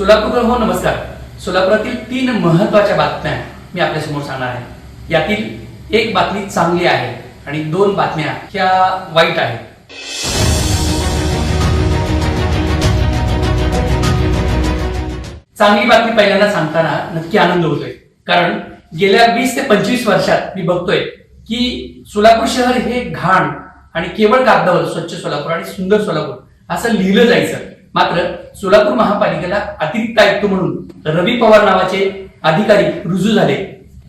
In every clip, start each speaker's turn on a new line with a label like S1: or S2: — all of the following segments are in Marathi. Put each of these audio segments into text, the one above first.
S1: सोलापूर हो नमस्कार. सोलापुरातील तीन महत्त्वाच्या बातम्या मी आपल्यासमोर सांगणार आहे. यातील एक बातमी चांगली आहे आणि दोन बातम्या ह्या वाईट आहेत. चांगली बातमी पहिल्यांदा सांगताना नक्की आनंद होतोय. कारण गेल्या वीस ते पंचवीस वर्षात मी बघतोय की सोलापूर शहर हे घाण आणि केवळ कागदावर स्वच्छ सोलापूर आणि सुंदर सोलापूर असं लिहिलं जायचं. मात्र सोलापूर महापालिकेला अतिरिक्त आयुक्त म्हणून रवी पवार नावाचे अधिकारी रुजू झाले.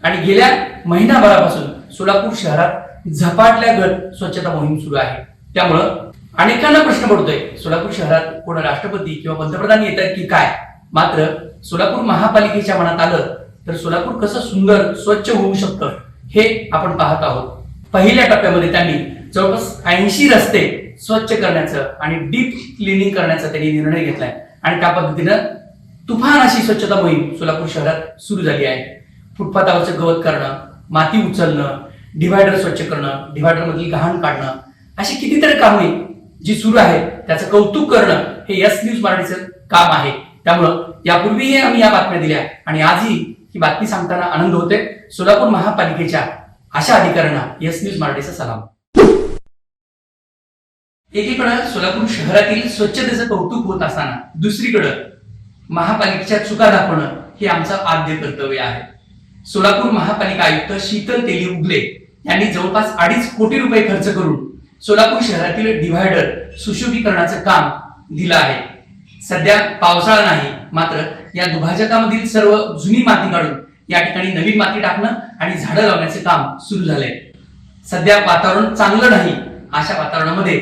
S1: आणि गेल्या महिनाभरापासून सोलापूर शहरात झपाटल्या गट स्वच्छता मोहीम सुरू आहे. त्यामुळं अनेकांना प्रश्न पडतोय सोलापूर शहरात कोण राष्ट्रपती किंवा पंतप्रधान येत आहेत की काय? मात्र सोलापूर महापालिकेच्या मनात आलं तर सोलापूर कसं सुंदर स्वच्छ होऊ शकतं हे आपण पाहत आहोत. पहिल्या टप्प्यामध्ये त्यांनी जवळपास ऐंशी रस्ते स्वच्छ करण्याचं आणि डीप क्लिनिंग करण्याचा त्यांनी निर्णय घेतलाय. आणि त्या पद्धतीनं तुफान अशी स्वच्छता मोहीम सोलापूर शहरात सुरू झाली आहे. फुटपाथावरचं गवत करणं माती उचलणं डिव्हायडर स्वच्छ करणं डिव्हायडर मधील घाण काढणं अशी कितीतरी कामे जी सुरू आहेत त्याचं कौतुक करणं हे यस न्यूज मराठीचं काम आहे. त्यामुळं यापूर्वीही आम्ही या बातम्या दिल्या आणि आजही ही बातमी सांगताना आनंद होते सोलापूर महापालिकेच्या अशा अधिकाऱ्यांना यस न्यूज मराठीचा सलाम. एकीकडं सोलापूर शहरातील स्वच्छतेचं कौतुक होत असताना दुसरीकडं महापालिकेच्या चुका दाखवणं हे आमचं आद्य कर्तव्य आहे. सोलापूर महापालिका आयुक्त शीतल तेली उगले यांनी जवळपास अडीच कोटी रुपये खर्च करून सोलापूर शहरातील डिव्हायडर सुशोभीकरणाचं काम दिलं आहे. सध्या पावसाळा नाही मात्र या दुभाजकामधील सर्व जुनी माती काढून या ठिकाणी नवीन माती टाकणं आणि झाडं लावण्याचे काम सुरू झालंय. सध्या वातावरण चांगलं नाही अशा वातावरणामध्ये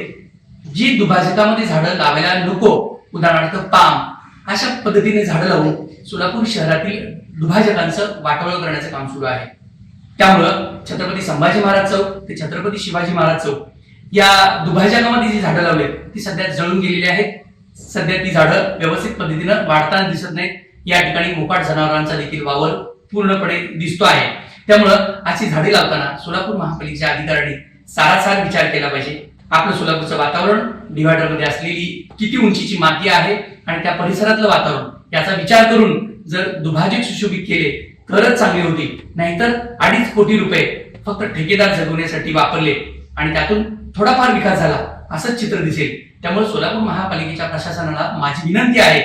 S1: जी दुभाजकामध्ये झाडं लावायला नको उदाहरणार्थ पाम अशा पद्धतीने झाडं लावून सोलापूर शहरातील दुभाजकांचं वाटोळ करण्याचं काम सुरू आहे. त्यामुळं छत्रपती संभाजी महाराज चौक ते छत्रपती शिवाजी महाराज चौक या दुभाजकामध्ये जी झाडं लावली ती सध्या जळून गेलेली आहेत. सध्या ती झाडं व्यवस्थित पद्धतीनं वाढताना दिसत नाहीत. या ठिकाणी मोकाट जनावरांचा देखील वावर पूर्णपणे दिसतो आहे. त्यामुळं अशी झाडे लावताना सोलापूर महापालिकेच्या अधिकाऱ्यांनी सारासार विचार केला पाहिजे. आपलं सोलापूरचं वातावरण डिव्हायडरमध्ये असलेली किती उंचीची माती आहे आणि त्या परिसरातलं वातावरण याचा विचार करून जर दुभाजक सुशोभित केले तरच चांगली होती. नाहीतर अडीच कोटी रुपये फक्त ठेकेदार जगवण्यासाठी वापरले आणि त्यातून थोडाफार विकास झाला असंच चित्र दिसेल. त्यामुळे सोलापूर महापालिकेच्या प्रशासनाला माझी विनंती आहे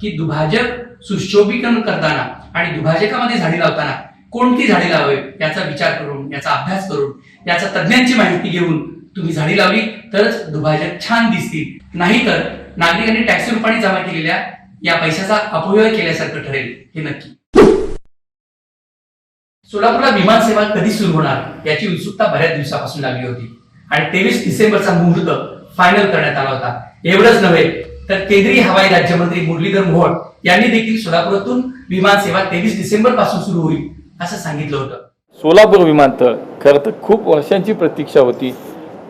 S1: की दुभाजक सुशोभीकरण करताना आणि दुभाजकामध्ये झाडे लावताना कोणती झाडे लावावी याचा विचार करून याचा अभ्यास करून याचा तज्ज्ञांची माहिती घेऊन तुम्ही झाडी लावली तरच दुभाजक छान दिसतील. नाहीतर नागरिकांनी टॅक्सी रुपाने जमा केलेल्या या पैशाचा अपव्यय केल्यासारखं ठरेल हे नक्की. सोलापूरला विमान सेवा कधी सुरू होणार याची उत्सुकता बऱ्याच दिवसापासून लागली होती. आणि तेवीस डिसेंबरचा मुहूर्त फायनल करण्यात आला होता. एवढंच नव्हे तर केंद्रीय हवाई राज्यमंत्री मुरलीधर मोहोळ यांनी देखील सोलापुरातून विमान सेवा तेवीस डिसेंबरपासून सुरू होईल असं सांगितलं होतं.
S2: सोलापूर विमानतळ खरं तर खूप वर्षांची प्रतीक्षा होती.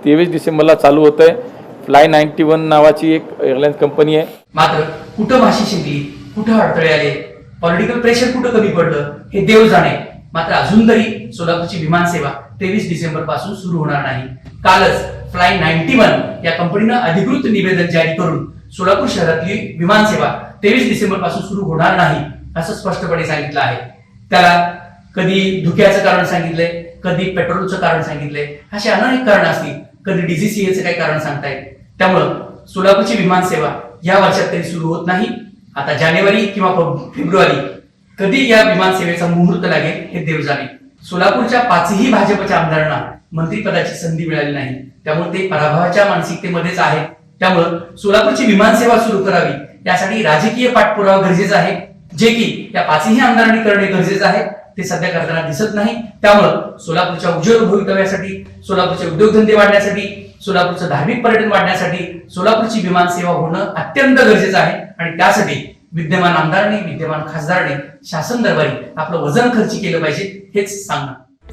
S2: तेवीस डिसेंबरला चालू होत आहे फ्लाय नाईन्टी वन नावाची एक एअरलाईन कंपनी आहे.
S1: मात्र कुठं भाषी शिकली कुठं अडथळे आले? पॉलिटिकल प्रेशर कुठं कमी पडलं? हे देव जाणे. मात्र अजून तरी सोलापूरची विमान सेवा तेवीस डिसेंबरपासून सुरू होणार नाही. कालच फ्लाय नाईन्टी वन या कंपनीनं अधिकृत निवेदन जारी करून सोलापूर शहरातली विमान सेवा तेवीस डिसेंबरपासून सुरू होणार नाही असं स्पष्टपणे सांगितलं आहे. त्याला कधी धुक्याचं कारण सांगितलंय कधी पेट्रोलचं कारण सांगितलंय अशी अनेक कारण असतील. कधी डीजीसीएचं काही कारण सांगताय? त्यामुळं सोलापूरची विमान सेवा या वर्षात तरी सुरू होत नाही. आता जानेवारी किंवा फेब्रुवारी कधी या विमान सेवेचा मुहूर्त लागेल हे देव जाणे. सोलापूरच्या पाचही भाजपच्या आमदारांना मंत्रिपदाची संधी मिळाली नाही. त्यामुळे ते पराभवाच्या मानसिकतेमध्येच आहेत. त्यामुळं सोलापूरची विमान सेवा सुरू करावी यासाठी राजकीय पाठपुरावा गरजेचा आहे. जे की या पाचही आमदारांनी करणे गरजेचं आहे ते सध्या करताना दिसत नाही. त्यामुळं सोलापूरच्या उज्ज्वल भवितव्यासाठी सोलापूरचे उद्योगधंदे वाढण्यासाठी सोलापूरचं धार्मिक पर्यटन वाढण्यासाठी सोलापूरची विमान सेवा होणं अत्यंत गरजेचं आहे. आणि त्यासाठी विद्यमान आमदारांनी विद्यमान खासदारांनी शासन दरबारी आपलं वजन खर्ची केलं पाहिजे हेच सांगणं.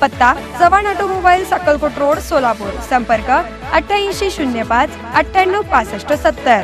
S3: पत्ता चव्हाण ऑटोमोबाईल सकलकोट रोड सोलापूर. संपर्क अठ्ठ्याऐंशी शून्य पाच अठ्ठ्याण्णव पासष्ट सत्तर.